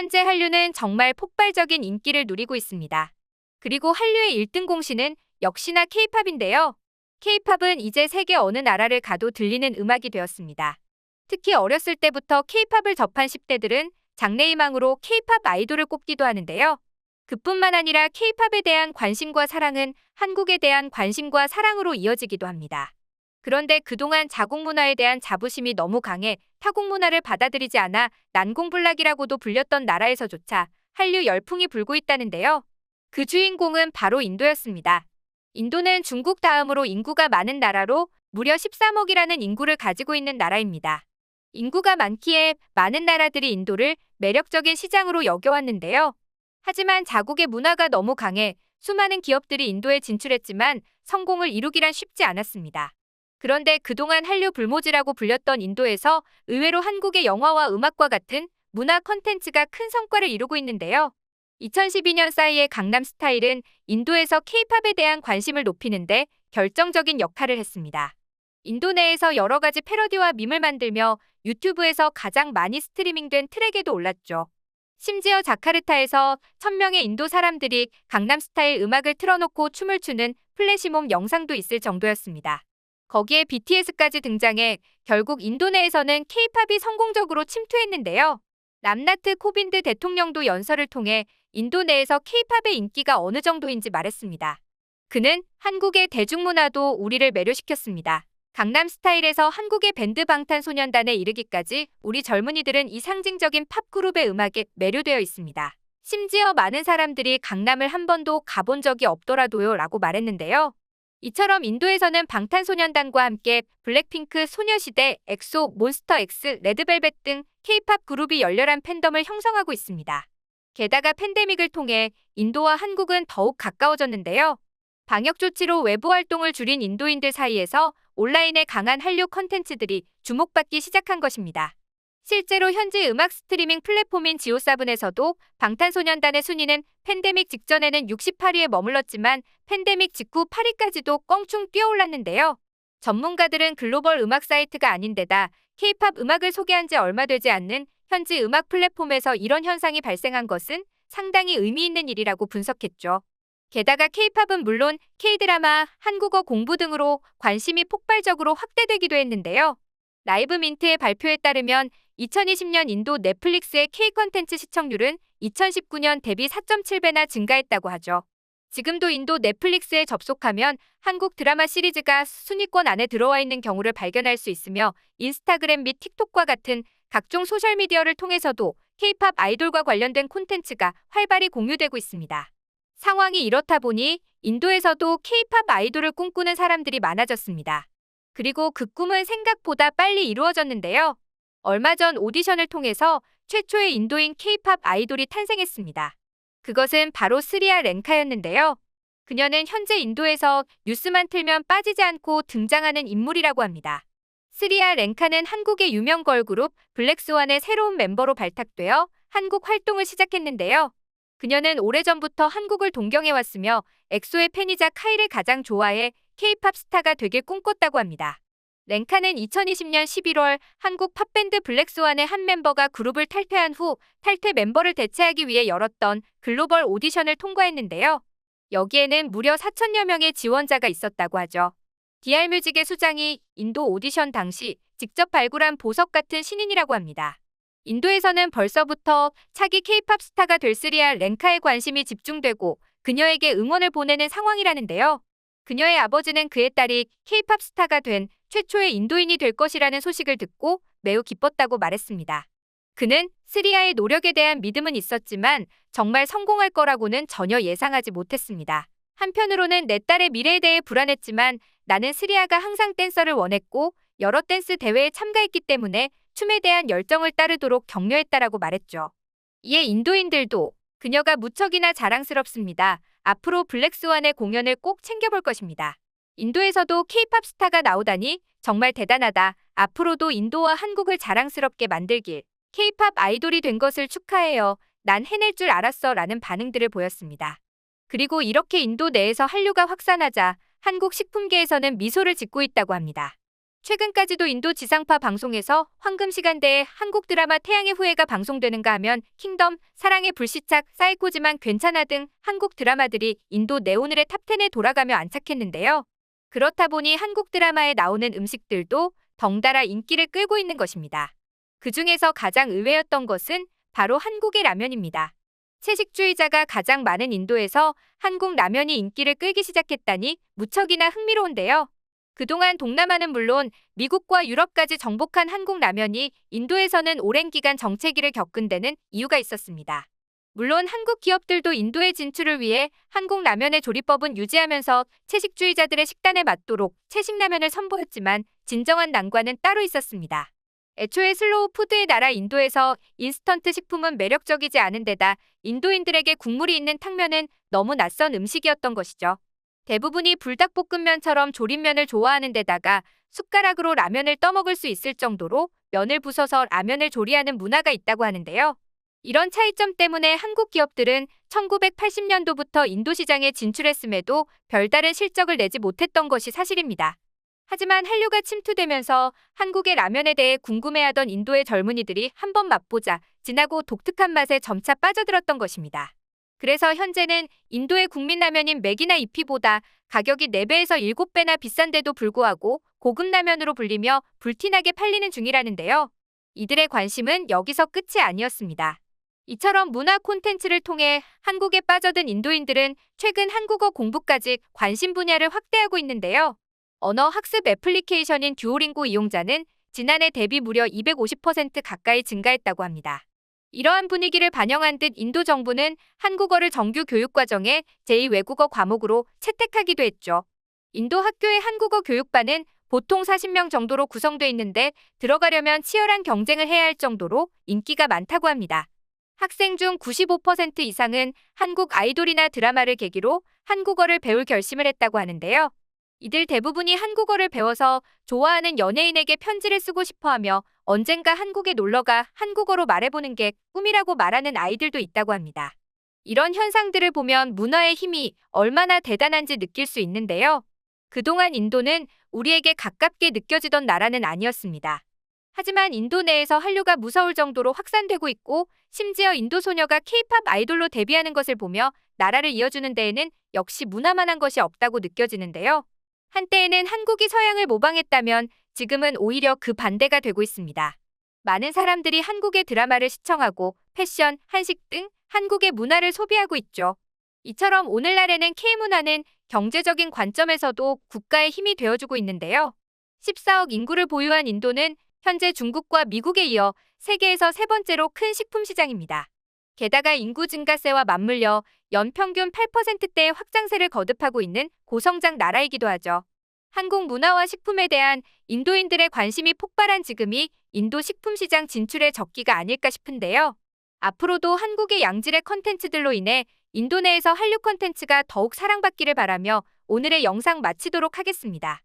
현재 한류는 정말 폭발적인 인기를 누리고 있습니다. 그리고 한류의 1등 공신은 역시나 K-팝인데요. K-팝은 이제 세계 어느 나라를 가도 들리는 음악이 되었습니다. 특히 어렸을 때부터 K-팝을 접한 10대들은 장래희망으로 K-팝 아이돌을 꼽기도 하는데요. 그뿐만 아니라 K-팝에 대한 관심과 사랑은 한국에 대한 관심과 사랑으로 이어지기도 합니다. 그런데 그동안 자국 문화에 대한 자부심이 너무 강해 타국 문화를 받아들이지 않아 난공불락이라고도 불렸던 나라에서조차 한류 열풍이 불고 있다는데요. 그 주인공은 바로 인도였습니다. 인도는 중국 다음으로 인구가 많은 나라로 무려 13억이라는 인구를 가지고 있는 나라입니다. 인구가 많기에 많은 나라들이 인도를 매력적인 시장으로 여겨왔는데요. 하지만 자국의 문화가 너무 강해 수많은 기업들이 인도에 진출했지만 성공을 이루기란 쉽지 않았습니다. 그런데 그동안 한류 불모지라고 불렸던 인도에서 의외로 한국의 영화와 음악과 같은 문화 컨텐츠가 큰 성과를 이루고 있는데요. 2012년 사이의 강남 스타일은 인도에서 케이팝에 대한 관심을 높이는데 결정적인 역할을 했습니다. 인도 내에서 여러 가지 패러디와 밈을 만들며 유튜브에서 가장 많이 스트리밍된 트랙에도 올랐죠. 심지어 자카르타에서 천명의 인도 사람들이 강남 스타일 음악을 틀어놓고 춤을 추는 플래시몹 영상도 있을 정도였습니다. 거기에 BTS까지 등장해 결국 인도 내에서는 케이팝이 성공적으로 침투했는데요. 람나트 코빈드 대통령도 연설을 통해 인도 내에서 케이팝의 인기가 어느 정도인지 말했습니다. 그는 한국의 대중문화도 우리를 매료시켰습니다. 강남 스타일에서 한국의 밴드 방탄소년단에 이르기까지 우리 젊은이들은 이 상징적인 팝그룹의 음악에 매료되어 있습니다. 심지어 많은 사람들이 강남을 한 번도 가본 적이 없더라도요 라고 말했는데요. 이처럼 인도에서는 방탄소년단과 함께 블랙핑크, 소녀시대, 엑소, 몬스터엑스, 레드벨벳 등 K-팝 그룹이 열렬한 팬덤을 형성하고 있습니다. 게다가 팬데믹을 통해 인도와 한국은 더욱 가까워졌는데요. 방역 조치로 외부 활동을 줄인 인도인들 사이에서 온라인의 강한 한류 컨텐츠들이 주목받기 시작한 것입니다. 실제로 현지 음악 스트리밍 플랫폼인 지오사븐에서도 방탄소년단의 순위는 팬데믹 직전에는 68위에 머물렀지만 팬데믹 직후 8위까지도 껑충 뛰어올랐는데요. 전문가들은 글로벌 음악 사이트가 아닌데다 K-팝 음악을 소개한 지 얼마 되지 않는 현지 음악 플랫폼에서 이런 현상이 발생한 것은 상당히 의미 있는 일이라고 분석했죠. 게다가 K-팝은 물론 K-드라마, 한국어 공부 등으로 관심이 폭발적으로 확대되기도 했는데요. 라이브 민트의 발표에 따르면 2020년 인도 넷플릭스의 K 컨텐츠 시청률은 2019년 대비 4.7배나 증가했다고 하죠. 지금도 인도 넷플릭스에 접속하면 한국 드라마 시리즈가 순위권 안에 들어와 있는 경우를 발견할 수 있으며 인스타그램 및 틱톡과 같은 각종 소셜미디어를 통해서도 K-팝 아이돌과 관련된 콘텐츠가 활발히 공유되고 있습니다. 상황이 이렇다 보니 인도에서도 K-팝 아이돌을 꿈꾸는 사람들이 많아졌습니다. 그리고 그 꿈은 생각보다 빨리 이루어졌는데요. 얼마 전 오디션을 통해서 최초의 인도인 K-팝 아이돌이 탄생했습니다. 그것은 바로 스리아 렌카였는데요. 그녀는 현재 인도에서 뉴스만 틀면 빠지지 않고 등장하는 인물이라고 합니다. 스리아 렌카는 한국의 유명 걸그룹 블랙스완의 새로운 멤버로 발탁되어 한국 활동을 시작했는데요. 그녀는 오래전부터 한국을 동경해왔으며 엑소의 팬이자 카이를 가장 좋아해 K-팝 스타가 되길 꿈꿨다고 합니다. 랭카는 2020년 11월 한국 팝밴드 블랙스완의 한 멤버가 그룹을 탈퇴한 후 탈퇴 멤버를 대체하기 위해 열었던 글로벌 오디션을 통과했는데요. 여기에는 무려 4천여 명의 지원자가 있었다고 하죠. DR뮤직의 수장이 인도 오디션 당시 직접 발굴한 보석 같은 신인이라고 합니다. 인도에서는 벌써부터 차기 K-팝 스타가 될 스리아 랭카에 관심이 집중되고 그녀에게 응원을 보내는 상황이라는데요. 그녀의 아버지는 그의 딸이 K-팝 스타가 된 최초의 인도인이 될 것이라는 소식을 듣고 매우 기뻤다고 말했습니다. 그는 스리아의 노력에 대한 믿음은 있었지만 정말 성공할 거라고는 전혀 예상하지 못했습니다. 한편으로는 내 딸의 미래에 대해 불안했지만 나는 스리아가 항상 댄서를 원했고 여러 댄스 대회에 참가했기 때문에 춤에 대한 열정을 따르도록 격려했다라고 말했죠. 이에 인도인들도 그녀가 무척이나 자랑스럽습니다. 앞으로 블랙스완의 공연을 꼭 챙겨볼 것입니다. 인도에서도 케이팝 스타가 나오다니 정말 대단하다. 앞으로도 인도와 한국을 자랑스럽게 만들길. 케이팝 아이돌이 된 것을 축하해요. 난 해낼 줄 알았어. 라는 반응들을 보였습니다. 그리고 이렇게 인도 내에서 한류가 확산하자 한국 식품계에서는 미소를 짓고 있다고 합니다. 최근까지도 인도 지상파 방송에서 황금 시간대에 한국 드라마 태양의 후예가 방송되는가 하면 킹덤, 사랑의 불시착, 사이코지만 괜찮아 등 한국 드라마들이 인도 네오늘의 탑10에 돌아가며 안착했는데요. 그렇다 보니 한국 드라마에 나오는 음식들도 덩달아 인기를 끌고 있는 것입니다. 그 중에서 가장 의외였던 것은 바로 한국의 라면입니다. 채식주의자가 가장 많은 인도에서 한국 라면이 인기를 끌기 시작했다니 무척이나 흥미로운데요. 그동안 동남아는 물론 미국과 유럽까지 정복한 한국 라면이 인도에서는 오랜 기간 정체기를 겪은 데는 이유가 있었습니다. 물론 한국 기업들도 인도의 진출을 위해 한국 라면의 조리법은 유지하면서 채식주의자들의 식단에 맞도록 채식 라면을 선보였지만 진정한 난관은 따로 있었습니다. 애초에 슬로우 푸드의 나라 인도에서 인스턴트 식품은 매력적이지 않은 데다 인도인들에게 국물이 있는 탕면은 너무 낯선 음식이었던 것이죠. 대부분이 불닭볶음면처럼 조림면을 좋아하는 데다가 숟가락으로 라면을 떠먹을 수 있을 정도로 면을 부숴서 라면을 조리하는 문화가 있다고 하는데요. 이런 차이점 때문에 한국 기업들은 1980년도부터 인도 시장에 진출했음에도 별다른 실적을 내지 못했던 것이 사실입니다. 하지만 한류가 침투되면서 한국의 라면에 대해 궁금해하던 인도의 젊은이들이 한번 맛보자 진하고 독특한 맛에 점차 빠져들었던 것입니다. 그래서 현재는 인도의 국민 라면인 맥이나 이피보다 가격이 4배에서 7배나 비싼데도 불구하고 고급 라면으로 불리며 불티나게 팔리는 중이라는데요. 이들의 관심은 여기서 끝이 아니었습니다. 이처럼 문화 콘텐츠를 통해 한국에 빠져든 인도인들은 최근 한국어 공부까지 관심 분야를 확대하고 있는데요. 언어 학습 애플리케이션인 듀오링고 이용자는 지난해 대비 무려 250% 가까이 증가했다고 합니다. 이러한 분위기를 반영한 듯 인도 정부는 한국어를 정규 교육과정에 제2외국어 과목으로 채택하기도 했죠. 인도 학교의 한국어 교육반은 보통 40명 정도로 구성돼 있는데 들어가려면 치열한 경쟁을 해야 할 정도로 인기가 많다고 합니다. 학생 중 95% 이상은 한국 아이돌이나 드라마를 계기로 한국어를 배울 결심을 했다고 하는데요. 이들 대부분이 한국어를 배워서 좋아하는 연예인에게 편지를 쓰고 싶어 하며 언젠가 한국에 놀러가 한국어로 말해보는 게 꿈이라고 말하는 아이들도 있다고 합니다. 이런 현상들을 보면 문화의 힘이 얼마나 대단한지 느낄 수 있는데요. 그동안 인도는 우리에게 가깝게 느껴지던 나라는 아니었습니다. 하지만 인도 내에서 한류가 무서울 정도로 확산되고 있고 심지어 인도 소녀가 케이팝 아이돌로 데뷔하는 것을 보며 나라를 이어주는 데에는 역시 문화만한 것이 없다고 느껴지는데요. 한때에는 한국이 서양을 모방했다면 지금은 오히려 그 반대가 되고 있습니다. 많은 사람들이 한국의 드라마를 시청하고 패션, 한식 등 한국의 문화를 소비하고 있죠. 이처럼 오늘날에는 K문화는 경제적인 관점에서도 국가의 힘이 되어주고 있는데요. 14억 인구를 보유한 인도는 현재 중국과 미국에 이어 세계에서 세 번째로 큰 식품 시장입니다. 게다가 인구 증가세와 맞물려 연평균 8%대의 확장세를 거듭하고 있는 고성장 나라이기도 하죠. 한국 문화와 식품에 대한 인도인들의 관심이 폭발한 지금이 인도 식품 시장 진출의 적기가 아닐까 싶은데요. 앞으로도 한국의 양질의 컨텐츠들로 인해 인도 내에서 한류 컨텐츠가 더욱 사랑받기를 바라며 오늘의 영상 마치도록 하겠습니다.